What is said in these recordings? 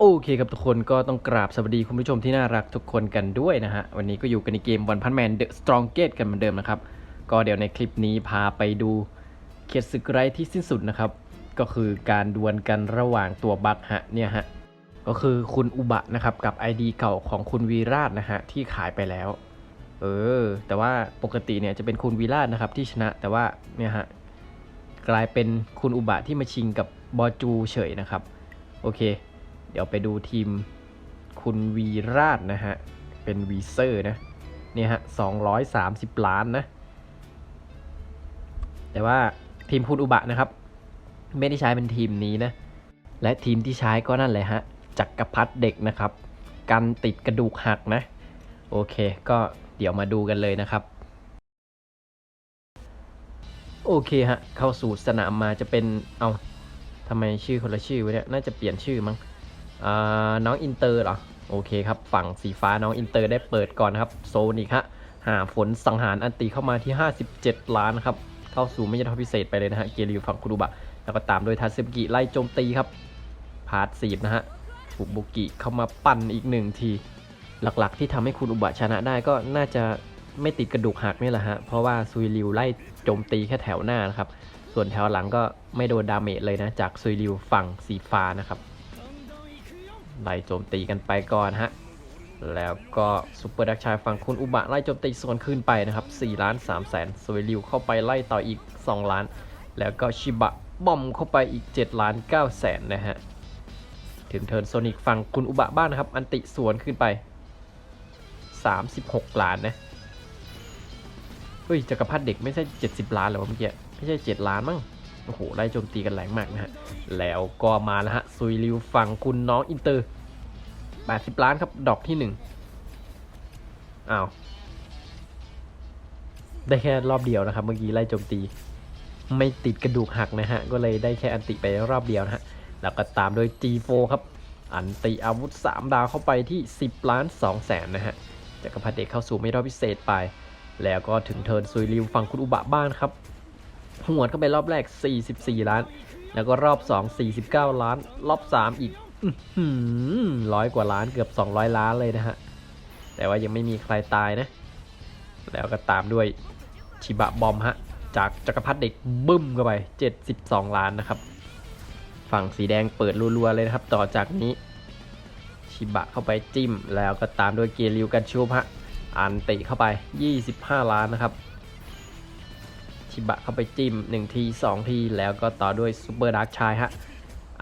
โอเคครับทุกคนก็ต้องกราบสวัสดีคุณผู้ชมที่น่ารักทุกคนกันด้วยนะฮะ วันนี้ก็อยู่กันในเกม One Punch Man The Strongest กันเหมือนเดิมนะครับ ก็เดี๋ยวในคลิปนี้พาไปดูเขตศึกไร้ที่สิ้นสุดนะครับ ก็คือการดวลกันระหว่างตัวบัคฮะเนี่ยฮะ ก็คือคุณอุบะนะครับ กับ ID เก่าของคุณวีราชนะฮะ ที่ขายไปแล้ว เออ แต่ว่าปกติเนี่ยจะเป็นคุณวีราชนะครับที่ชนะแต่ว่าเนี่ยฮะกลายเป็นคุณอุบะที่มาชิงกับบอจูเฉยนะครับ โอเค ดี๋ยวไปดูทีมคุณวีราชนะฮะ เป็นวีเซอร์นะ เนี่ยฮะ230ล้านนะ แต่ว่าทีมคุณอุบะนะครับ ไม่ได้ใช้เป็นทีมนี้นะ และทีมที่ใช้ก็นั่นแหละฮะ จักรพัฒเด็กนะครับ กันติดกระดูกหักนะ โอเค ก็เดี๋ยวมาดูกันเลยนะครับโอเคฮะ เข้าสู่สนามมาจะเป็น เอาทำไมชื่อคนละชื่อวะเนี่ย น่าจะเปลี่ยนชื่อมั้ง น้องอินเตอร์เหรอ โอเคครับ ฝั่งสีฟ้าน้องอินเตอร์ได้เปิดก่อนครับ โซนิกฮะ หาฝนสังหารอันตีเข้ามาที่ 57 ล้านครับ เข้าสู่ไม่ใช่ทอพิเศษไปเลยนะฮะ เกลิวฝั่งคุรุบะ แล้วก็ตามด้วยทาซึกิไล่โจมตีครับ พาร์ทสีบนะฮะฟุบุกิเข้ามาปั่นอีกหนึ่งที หลักๆ ที่ทำให้คุณอุบะชนะได้ก็น่าจะไม่ติดกระดูกหักนี่แหละฮะ เพราะว่าซุยริวไล่โจมตีแค่แถวหน้านะครับ ส่วนแถวหลังก็ไม่โดนดาเมจเลยนะจากซุยริวฝั่งสีฟ้านะครับ ไล่โจมตีกันไปก่อนฮะ แล้วก็ซุปเปอร์ดักชายฝั่งคุณอุบะไล่โจมตีสวนขึ้นไปนะครับ4ล้าน3แสนซุยริวเข้าไปไล่ต่ออีก 2 ล้าน แล้วก็ชิบะบอมเข้าไปอีก7ล้าน9แสนนะฮะ ถึงเทิร์นโซนิกฝั่งคุณอุบะบ้านนะครับ อันติสวนขึ้นไป 36 ล้านนะ เฮ้ยจักรพรรดิเด็กไม่ใช่ 70 ล้านหรอเมื่อกี้ ไม่ใช่ 7 ล้านมั้ง โอ้โหไล่โจมตีกันแรงมากนะฮะ แล้วก็มาแล้วฮะซุยริวฝั่งคุณน้องอินเตอร์ 80 ล้านครับ ดอกที่ 1อ้าว ได้แค่รอบเดียวนะครับ เมื่อกี้ไล่โจมตี ไม่ติดกระดูกหักนะฮะ ก็เลยได้แค่อันติไปรอบเดียวนะฮะ แล้วก็ตามโดย G4 ครับ อันติอาวุธ 3 ดาวเข้าไปที่ 10 ล้าน2แสนนะฮะจักรพรรดิเด็กเข้าสู่ไม่รอบพิเศษไป แล้วก็ถึงเทิร์นซุยริวฝั่งคุณอุบะบ้านครับ หวดเข้าไปรอบแรก 44 ล้าน แล้วก็รอบ 2 49 ล้าน รอบ 3 อีกร้อยกว่าล้านเกือบ 200 ล้านเลยนะฮะ แต่ว่ายังไม่มีใครตายนะ แล้วก็ตามด้วยชิบะบอมฮะ จากจักรพรรดิเด็กบึ้มเข้าไป 72 ล้านนะครับ ฝั่งสีแดงเปิดรัวๆเลยนะครับ ต่อจากนี้ ชิบะเข้าไปจิ้ม แล้วก็ตามด้วยเกริวกันชูบฮะอันติเข้าไป 25 ล้านนะครับ ชิบะเข้าไปจิ้ม1ที2ทีแล้วก็ต่อด้วยซูเปอร์ดาร์กชายฮะ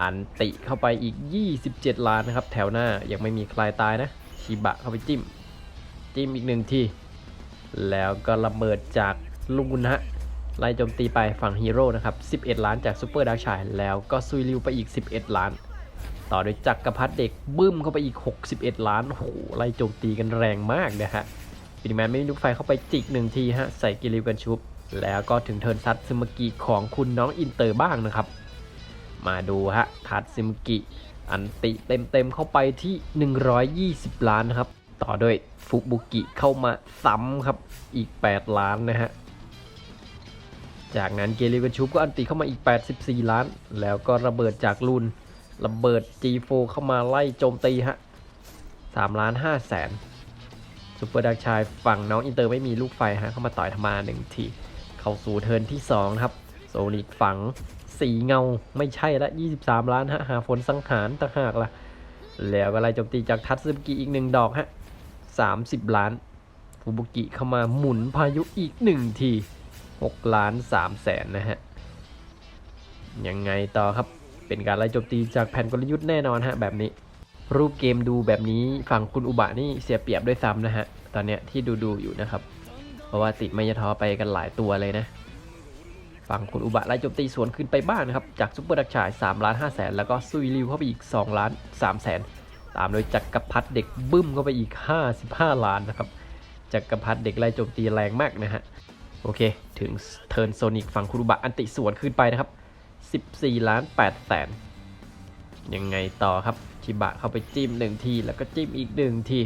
อันติเข้าไปอีก 27 ล้านนะครับ แถวหน้ายังไม่มีใครตายนะ ชิบะเข้าไปจิ้ม จิ้มอีกหนึ่งที แล้วก็ระเบิดจากลูกนะฮะไล่โจมตีไปฝั่งฮีโร่นะครับ 11 ล้านจากซูเปอร์ดาร์กชายแล้วก็ซุยริวไปอีก 11 ล้าน ต่อด้วยจักรพรรดิเด็กบึ้มเข้าไปอีก 61 ล้านโหไล่โจมตีกันแรงมากนะฮะฟินิแมนไม่มีลูกไฟเข้าไปจิกหนึ่งทีฮะใส่กิริวกันชุบ แล้วก็ถึงเทิร์นซัตซึมกิของคุณน้องอินเตอร์บ้างนะครับ มาดูฮะทัตซึมกิอันติเต็มๆเข้าไปที่ 120 ล้านนะครับ ต่อด้วยฟุบุกิเข้ามาซ้ำครับอีก 8 ล้านนะฮะ จากนั้นเกลิกันชูปก็อันติเข้ามาอีก 84 ล้าน แล้วก็ระเบิดจากลุนระเบิด G4 เข้ามาไล่โจมตีฮะ3ล้าน5แสนซูเปอร์ดักชายฝั่งน้องอินเตอร์ไม่มีลูกไฟฮะเข้ามาต่อยธรรมาหนึ่งที เข้าสู่เทิร์นที่2ครับโซนิกฝังสีเงาไม่ใช่ละ 23 ล้านฮะหาฝนสังหารต่างหากละแล้วก็ไล่โจมตีจากทัตซึมกิอีกหนึ่งดอกฮะ30 ล้านฟูบุกิเข้ามาหมุนพายุอีกหนึ่งที 6 ล้าน3แสนนะฮะ ยังไงต่อครับเป็นการไล่โจมตีจากแผ่นกลยุทธ์แน่นอนฮะแบบนี้ รูปเกมดูแบบนี้ฝั่งคุณอุบะนี่เสียเปรียบด้วยซ้ำนะฮะ ตอนเนี้ยที่ดูดูอยู่นะครับ เพราะว่าติดไมยทอไปกันหลายตัวเลยนะฝั่งคุณอุบะไล่โจมตีสวนขึ้นไปบ้างนะครับ จากซุปเปอร์ดักชาย3ล้าน5แสนแล้วก็ซุยริวเข้าไปอีก 2 ล้าน3แสนตามโดยจักรพัฒเด็กบึ้มเข้าไปอีก 55 ล้านนะครับจักรพัฒเด็กไล่โจมตีแรงมากนะฮะโอเค ถึงเทิร์นโซนิกฝั่งคุรุบะอันติสวนขึ้นไปนะครับ 14 ล้าน8แสนยังไงต่อครับชิบะเข้าไปจิ้มหนึ่งทีแล้วก็จิ้มอีกหนึ่งที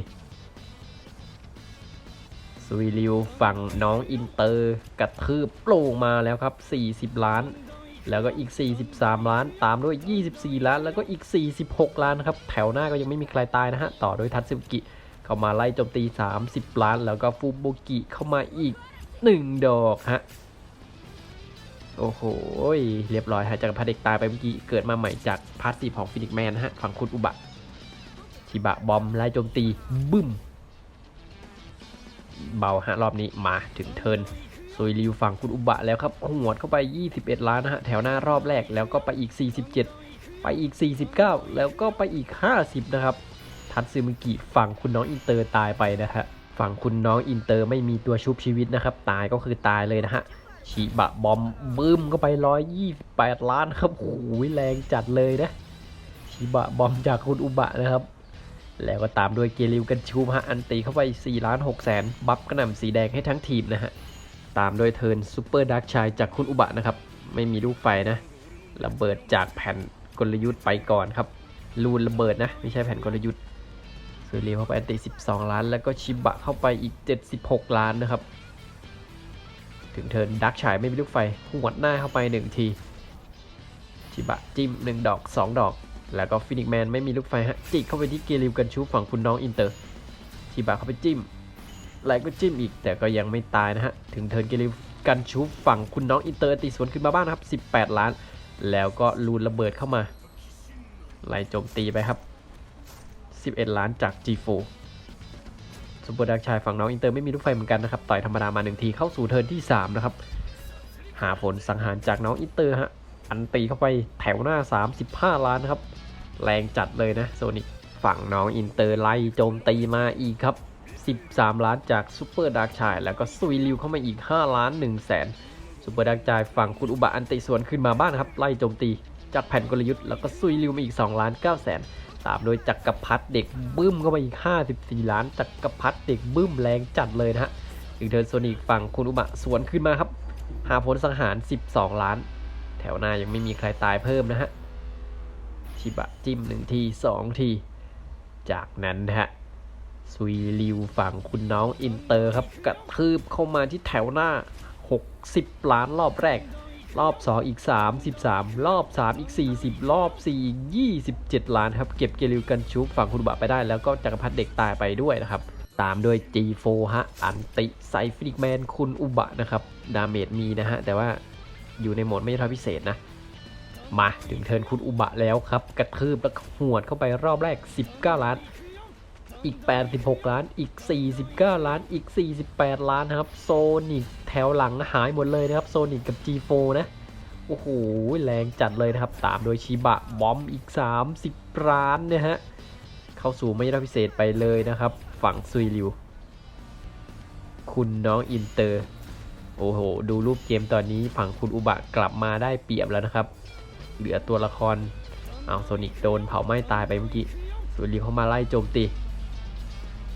ซุยริวฝั่งน้องอินเตอร์กระทืบโปร่งมาแล้วครับ 40 ล้าน แล้วก็อีก 43 ล้าน ตามด้วย 24 ล้าน แล้วก็อีก 46 ล้านนะครับ แถวหน้าก็ยังไม่มีใครตายนะฮะ ต่อโดยทัตสึกิ เข้ามาไล่โจมตี 30 ล้าน แล้วก็ฟูโบกิเข้ามาอีก 1 ดอกฮะ โอ้โห เรียบร้อยฮะ จากพรรดิเด็กตายไปเมื่อกี้ เกิดมาใหม่จากพาร์ทสีของฟินิกแมนนะฮะ ฝั่งคุณอุบะชิบะบอมไล่โจมตีบึ้ม เบาฮะรอบนี้มาถึงเทินซุยริวฝั่งคุณอุบะแล้วครับหวดเข้าไป 21 ล้านนะฮะแถวหน้ารอบแรกแล้วก็ไปอีก 47 ไปอีก 49 แล้วก็ไปอีก 50 นะครับ ทัตซึมิกิฝั่งคุณน้องอินเตอร์ตายไปนะฮะฝั่งคุณน้องอินเตอร์ไม่มีตัวชุบชีวิตนะครับ ตายก็คือตายเลยนะฮะชิบะบอมบึ้มเข้าไป 128 ล้านครับโอ้โหแรงจัดเลยนะชิบะบอมจากคุณอุบะนะครับ แล้วก็ตามด้วยเกลิวกันชูฮะอันตีเข้าไป4ล้าน6แสนบัฟกระหน่ำสีแดงให้ทั้งทีมนะฮะ ตามด้วยเทิร์นซูเปอร์ดักชายจากคุณอุบะนะครับ ไม่มีลูกไฟนะ ระเบิดจากแผ่นกลยุทธ์ไปก่อนครับ ลูนระเบิดนะ ไม่ใช่แผ่นกลยุทธ์ซูเรียเข้าไปอันตี12 ล้าน แล้วก็ชิบะเข้าไปอีก 76 ล้านนะครับ ถึงเทิร์นดักชายไม่มีลูกไฟหวหน้าเข้าไป 1 ที ชิบะจิ้ม 1 ดอก 2 ดอก แล้วก็ฟินิกแมนไม่มีลูกไฟฮะจิกเข้าไปที่เกลิวกันชูฝั่งคุณน้องอินเตอร์ชิบะเข้าไปจิ้มแล้วก็จิ้มอีกแต่ก็ยังไม่ตายนะฮะ ถึงเทินเกลิวกันชูฝั่งคุณน้องอินเตอร์ตีสวนขึ้นมาบ้างนะครับ 18 ล้าน แล้วก็ลูนระเบิดเข้ามาไล่โจมตีไปครับ 11 ล้านจาก G4 ซุปเปอร์ดักชายฝั่งน้องอินเตอร์ไม่มีลูกไฟเหมือนกันนะครับต่อยธรรมดามาหนึ่งทีเข้าสู่เทินที่3นะครับหาผลสังหารจากน้องอินเตอร์ฮะอันตีเข้าไปแถวหน้า 35 ล้านนะครับ แรงจัดเลยนะโซนิกฝั่งน้องอินเตอร์ไล่โจมตีมาอีกครับ 13 ล้านจากซูเปอร์ดาร์กชาย แล้วก็ซุยริวเข้ามาอีก 5 ล้าน1แสนซูเปอร์ดาร์กชายฝั่งคุณอุบะอันติสวนขึ้นมาบ้างนครับ ไล่โจมตีจากแผ่นกลยุทธ์แล้วก็ซุยริวมาอีก2ล้าน9แสนตามโดยจักรพัฒเด็กบึ้มเข้ามาอีก 54 ล้านจักรพัฒเด็กบึ้มแรงจัดเลยนะฮะถึงเทิร์นโซนิกฝั่งคุณอุบะสวนขึ้นมาครับหาผลสังหาร 12 ล้าน แถวหน้ายังไม่มีใครตายเพิ่มนะฮะ ชิบะจิ้มหนึ่งทีสองที จากนั้นนะฮะซุยริวฝั่งคุณน้องอินเตอร์ครับกระทืบเข้ามาที่แถวหน้า 60 ล้านรอบแรก รอบ 2 อีก 33 รอบ 3 อีก 40 รอบ 4 อีก 27 ล้านครับ เก็บเกลิวกันชูฝั่งคุณบะไปได้แล้วก็จักรพรรดิเด็กตายไปด้วยนะครับ ตามด้วย G4 ฮะ อันติไซฟินิกแมนคุณอุบะนะครับ ดาเมจมีนะฮะ แต่ว่าอยู่ในโหมดไม่ใช่พิเศษนะ มาถึงเทินคุณอุบะแล้วครับ กระทืบแล้วหวดเข้าไปรอบแรก 19 ล้าน อีก 86 ล้าน อีก 49 ล้าน อีก 48 ล้านครับ โซนิกแถวหลังหายหมดเลยนะครับ โซนิกกับ G4 นะ โอ้โห แรงจัดเลยนะครับ ตามโดยชิบะ บอมอีก 30 ล้านนะฮะ เข้าสู่ไม่ได้พิเศษไปเลยนะครับ ฝั่งซุยริว คุณน้องอินเตอร์ โอ้โห ดูรูปเกมตอนนี้ฝั่งคุณอุบะกลับมาได้เปรียบแล้วนะครับ เหลือตัวละครเอาโซนิกโดนเผาไหม้ตายไปเมื่อกี้ส่วนริวเข้ามาไล่โจมตี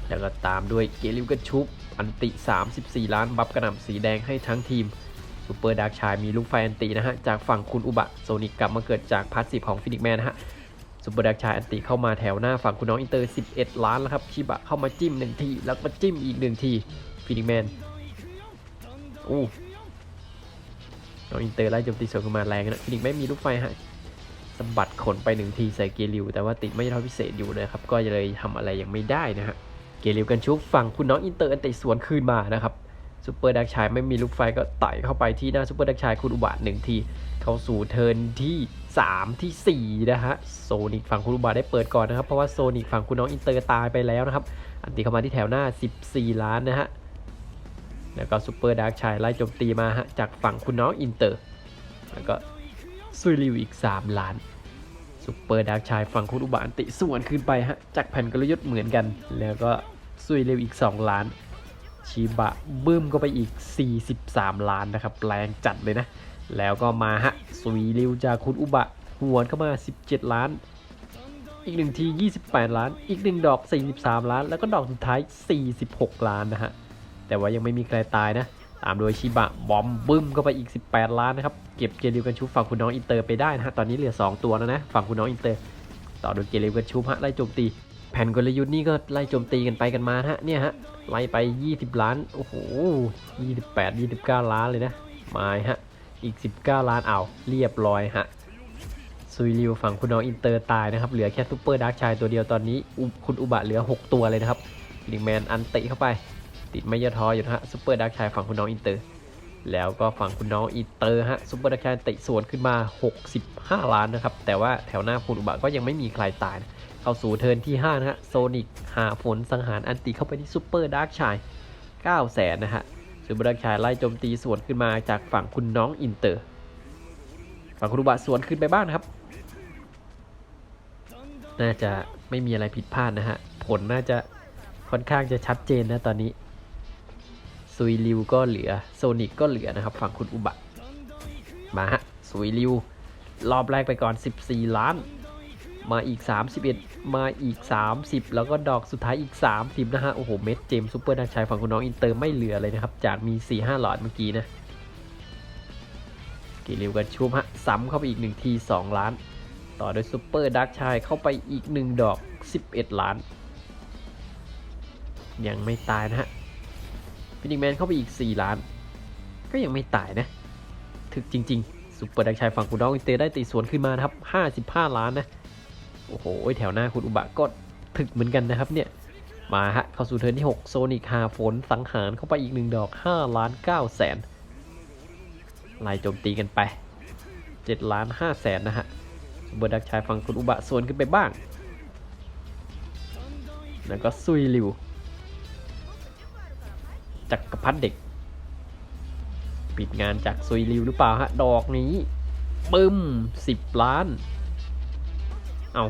แล้วก็ตามด้วยเกลิวกระชุบ อันติ 34 ล้านบัฟกระหน่ำสีแดงให้ทั้งทีมซูเปอร์ดาร์กชายมีลูกไฟอันตินะฮะ จากฝั่งคุณอุบะโซนิกกลับมาเกิดจากพาสซีฟของฟินิกแมนนะฮะซูเปอร์ดาร์กชายอันติเข้ามาแถวหน้าฝั่งคุณน้องอินเตอร์ 11 ล้านแล้วครับชิบะเข้ามาจิ้มหนึ่งที แล้วก็จิ้มอีกหนึ่งทีฟินิกแมนอู้ น้องอินเตอร์ไล่โจมตีสวนขึ้นมาแรงนะฟินิกไม่มีลูกไฟฮะสะบัดขนไปหนึ่งทีใส่เกลิว แต่ว่าติดไม่เท่าพิเศษอยู่นะครับ ก็เลยทำอะไรยังไม่ได้นะฮะ เกลิวกันชุบฝั่งคุณน้องอินเตอร์อันเตะสวนคืนมานะครับซูเปอร์ดักชายไม่มีลูกไฟก็ไต่เข้าไปที่หน้าซูเปอร์ดักชายคุณอุบะหนึ่งที เข้าสู่เทิร์นที่ 3 ที่ 4 นะฮะ โซนิกฝั่งคุณอุบะได้เปิดก่อนนะครับ เพราะว่าโซนิกฝั่งคุณน้องอินเตอร์ตายไปแล้วนะครับ อันตีเข้ามาที่แถวหน้า 14 ล้านนะฮะ แล้วก็ซูเปอร์ดาร์กชายไล่โจมตีมาฮะจากฝั่งคุณน้องอินเตอร์ แล้วก็ซุยริวอีก 3 ล้านซูเปอร์ดาร์กชายฝั่งคุณอุบะอันติส่วนขึ้นไปฮะจากแผ่นกลยุทธ์เหมือนกัน แล้วก็ซุยริวอีก 2 ล้าน ชิบะบึ้มก็ไปอีก 43 ล้านนะครับแรงจัดเลยนะ แล้วก็มาฮะซุยริวจากคุณอุบะหวนเข้ามา 17 ล้าน อีกหนึ่งที 28 ล้าน อีกหนึ่งดอก 43 ล้าน แล้วก็ดอกสุดท้าย 46 ล้านนะฮะ แต่ว่ายังไม่มีใครตายนะ ตามโดยชิบะบอมบึ้มเข้าไปอีก 18 ล้านนะครับ เก็บเกลิวกันชูฝั่งคุณน้องอินเตอร์ไปได้นะฮะ ตอนนี้เหลือ 2 ตัวแล้วนะ ฝั่งคุณน้องอินเตอร์ ต่อโดยเกลิวกันชูฮะไล่โจมตี แผ่นกลยุทธ์นี่ก็ไล่โจมตีกันไปกันมาฮะ เนี่ยฮะ ไล่ไป 20 ล้าน โอ้โห 28 29 ล้านเลยนะ มาฮะ อีก 19 ล้านเอาเรียบร้อยฮะซุยริวฝั่งคุณน้องอินเตอร์ตายนะครับ เหลือแค่ซูเปอร์ดาร์กชายตัวเดียวตอนนี้ คุณอุบะเหลือ 6 ตัวเลยนะครับลิงแมนอันติเข้าไป ติดไม่ยอท้ออยู่นะฮะซูเปอร์ดาร์กชายฝั่งคุณน้องอินเตอร์ แล้วก็ฝั่งคุณน้องอินเตอร์ฮะซูเปอร์ดาร์กชายติสวนขึ้นมา 65 ล้านนะครับ แต่ว่าแถวหน้าคุณอุบะก็ยังไม่มีใครตายนะเข้าสู่เทิร์นที่ 5 นะฮะ โซนิกหาฝนสังหารอันติเข้าไปที่ซูเปอร์ดาร์กชาย9แสนนะฮะซูเปอร์ดาร์กชายไล่โจมตีสวนขึ้นมาจากฝั่งคุณน้องอินเตอร์ ฝั่งคุณอุบะสวนขึ้นไปบ้างนะครับ น่าจะไม่มีอะไรผิดพลาดนะฮะ ผลน่าจะค่อนข้างจะชัดเจนนะตอนนี้ ซุยริวก็เหลือโซนิกก็เหลือนะครับฝั่งคุณอุบะมาฮะซุยริวรอบแรกไปก่อน 14 ล้าน มาอีก 31 มาอีก 30 แล้วก็ดอกสุดท้ายอีก 30 นะฮะ โอ้โห เม็ดเจมส์ซูเปอร์ดักชัยฝั่งคุณน้องอินเตอร์ไม่เหลือเลยนะครับ จากมี 4-5 หลอดเมื่อกี้นะกีริวกันชุบฮะซ้ำเข้าไปอีก 1 ที 2 ล้าน ต่อด้วยซูเปอร์ดักชัยเข้าไปอีก 1 ดอก 11 ล้าน ยังไม่ตายนะฮะ ฟินิกแมนเข้าไปอีก 4 ล้าน ก็ยังไม่ตายนะ ถึกจริงๆซุปเปอร์ดักชัยฝั่งคุณน้องอินเตอร์ได้ตีสวนขึ้นมานะครับ 55 ล้านนะ โอ้โห แถวหน้าคุณอุบะก็ถึกเหมือนกันนะครับเนี่ย มาฮะ เข้าสู่เทิร์นที่ 6 โซนิกหาฝนสังหารเข้าไปอีก 1 ดอก 5 ล้าน9แสนไล่โจมตีกันไป 7 ล้าน5แสนนะฮะซุปเปอร์ดักชัยฝั่งคุณอุบะสวนขึ้นไปบ้าง แล้วก็ซุยริว จักรพัฒเด็ก ปิดงานจากซุยริวหรือเปล่าฮะ ดอกนี้ปึ้มสิบล้าน เอา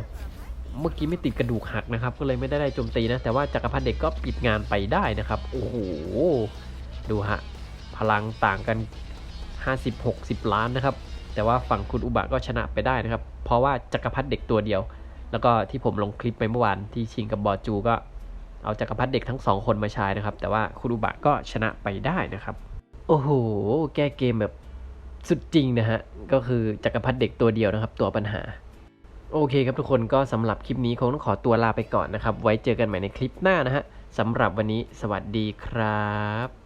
เมื่อกี้ไม่ติดกระดูกหักนะครับ ก็เลยไม่ได้ได้โจมตีนะ แต่ว่าจักรพัฒเด็กก็ปิดงานไปได้นะครับ โอ้โห ดูฮะ พลังต่างกัน 50-60 ล้านนะครับ แต่ว่าฝั่งคุณอุบะก็ชนะไปได้นะครับ เพราะว่าจักรพัฒเด็กตัวเดียว แล้วก็ที่ผมลงคลิปไปเมื่อวานที่ชิงกับบอจูก็ เอาจักรพรรดิเด็กทั้งสองคนมาใช้นะครับ แต่ว่าคุรุบะก็ชนะไปได้นะครับ โอ้โห แก้เกมแบบสุดจริงนะฮะ ก็คือจักรพรรดิเด็กตัวเดียวนะครับ ตัวปัญหา โอเคครับทุกคนก็สำหรับคลิปนี้คงต้องขอตัวลาไปก่อนนะครับ ไว้เจอกันใหม่ในคลิปหน้านะฮะสำหรับวันนี้สวัสดีครับ